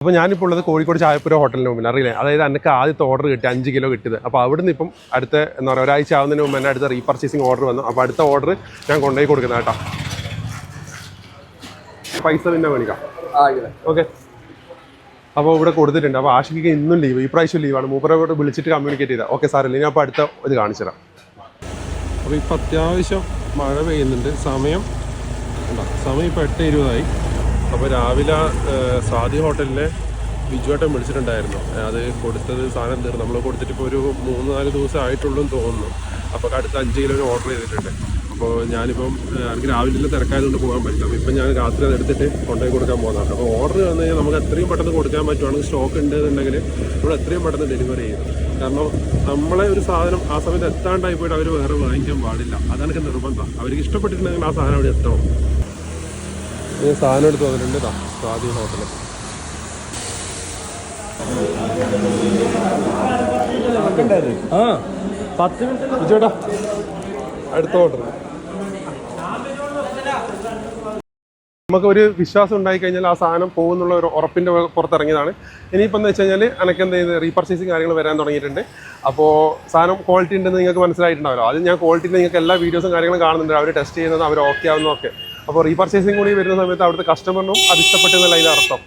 അപ്പോൾ ഞാനിപ്പോൾ ഉള്ളത് കോഴിക്കോട് ചായപ്പുര ഹോട്ടലിന് മുമ്പിൽ അറിയില്ലേ? അതായത് എനിക്ക് ആദ്യത്തെ ഓർഡർ കിട്ടി അഞ്ച് കിലോ കിട്ടിയത്. അപ്പോൾ നിന്ന് ഇപ്പം അടുത്ത എന്താ പറയുക ഒരാഴ്ച ആവുന്നതിന് മുമ്പ് എന്റെ അടുത്ത റീപർച്ചേസിങ് ഓർഡർ വന്നു. അപ്പോൾ അടുത്ത ഓർഡർ ഞാൻ കൊണ്ടുപോയി കൊടുക്കുന്നത് കേട്ടോ. പൈസ പിന്നെ മേടിക്കാം. ഓക്കെ അപ്പോൾ ഇവിടെ കൊടുത്തിട്ടുണ്ട്. അപ്പോൾ ആഷിക്ക് ഇന്നും ലീവ് ഈ പ്രാവശ്യം ലീവാണ് മൂപ്പരോട് വിളിച്ചിട്ട് കമ്മ്യൂണിക്കേറ്റ് ചെയ്താൽ ഓക്കെ സാറല്ലേ ഞാൻ അപ്പോൾ അടുത്ത ഇത് കാണിച്ചു തരാം. അപ്പോൾ ഇപ്പോൾ അത്യാവശ്യം മഴ പെയ്യുന്നുണ്ട്. സമയം സമയം ഇപ്പോൾ എട്ട് ഇരുപതായി. അപ്പോൾ രാവിലെ സാദി ഹോട്ടലിലെ ബിജുവേട്ടൻ വിളിച്ചിട്ടുണ്ടായിരുന്നു. അത് കൊടുത്തത് സാധനം തീർന്നു. നമ്മൾ കൊടുത്തിട്ട് ഇപ്പോൾ ഒരു മൂന്ന് നാല് ദിവസം ആയിട്ടുള്ളൂ എന്ന് തോന്നുന്നു. അപ്പോൾ അടുത്ത അഞ്ച് കിലോന് ഓർഡർ ചെയ്തിട്ടുണ്ട്. അപ്പോൾ ഞാനിപ്പം എനിക്ക് രാവിലെ തിരക്കായതുകൊണ്ട് പോകാൻ പറ്റില്ല. അപ്പോൾ ഇപ്പം ഞാൻ രാത്രി അത് എടുത്തിട്ട് കൊണ്ടുപോയി കൊടുക്കാൻ പോകുന്നതാണ്. അപ്പോൾ ഓർഡർ വന്നു കഴിഞ്ഞാൽ നമുക്ക് എത്രയും പെട്ടെന്ന് കൊടുക്കാൻ പറ്റുവാണെങ്കിൽ സ്റ്റോക്ക് ഉണ്ട് എന്നുണ്ടെങ്കിൽ നമ്മൾ എത്രയും പെട്ടെന്ന് ഡെലിവറി ചെയ്യും കാരണം നമ്മളെ ഒരു സാധനം ആ സമയത്ത് എത്താണ്ടായി പോയിട്ട് അവർ വേറെ വാങ്ങിക്കാൻ പാടില്ല. അതാണ് നിർബന്ധം. അവർക്ക് ഇഷ്ടപ്പെട്ടിട്ടുണ്ടെങ്കിൽ ആ സാധനം അവിടെ എത്തണം. ഈ സാധനം എടുത്ത് വന്നിട്ടുണ്ട് ഇതാ സ്വാതി ഹോട്ടൽ ആ പത്ത് മിനിറ്റ് അടുത്ത ഓർഡർ നമുക്ക് ഒരു വിശ്വാസം ഉണ്ടായി കഴിഞ്ഞാൽ ആ സാധനം പോകുന്നുള്ള ഒരു ഉറപ്പിന്റെ പുറത്തിറങ്ങിയതാണ്. ഇനിയിപ്പോൾ എന്ന് വെച്ച് കഴിഞ്ഞാൽ എനിക്ക് എന്ത് ചെയ്ത് റീപർച്ചേസിങ് കാര്യങ്ങൾ വരാൻ തുടങ്ങിയിട്ടുണ്ട്. അപ്പോൾ സാധനം ക്വാളിറ്റി ഉണ്ടെന്ന് നിങ്ങൾക്ക് മനസ്സിലായിട്ടുണ്ടാവല്ലോ. അത് ഞാൻ ക്വാളിറ്റിയിൽ നിങ്ങൾക്ക് എല്ലാ വീഡിയോസും കാര്യങ്ങളും കാണുന്നുണ്ട്. അവർ ടെസ്റ്റ് ചെയ്യുന്നത് അവർ ഓക്കെ ആവുന്നതൊക്കെ. അപ്പോൾ റീപർച്ചേസിംഗ് കൂടി വരുന്ന സമയത്ത് അവിടുത്തെ കസ്റ്റമറിനും അത് ഇഷ്ടപ്പെട്ടെന്നല്ല ഇതിന്റെ അർത്ഥം.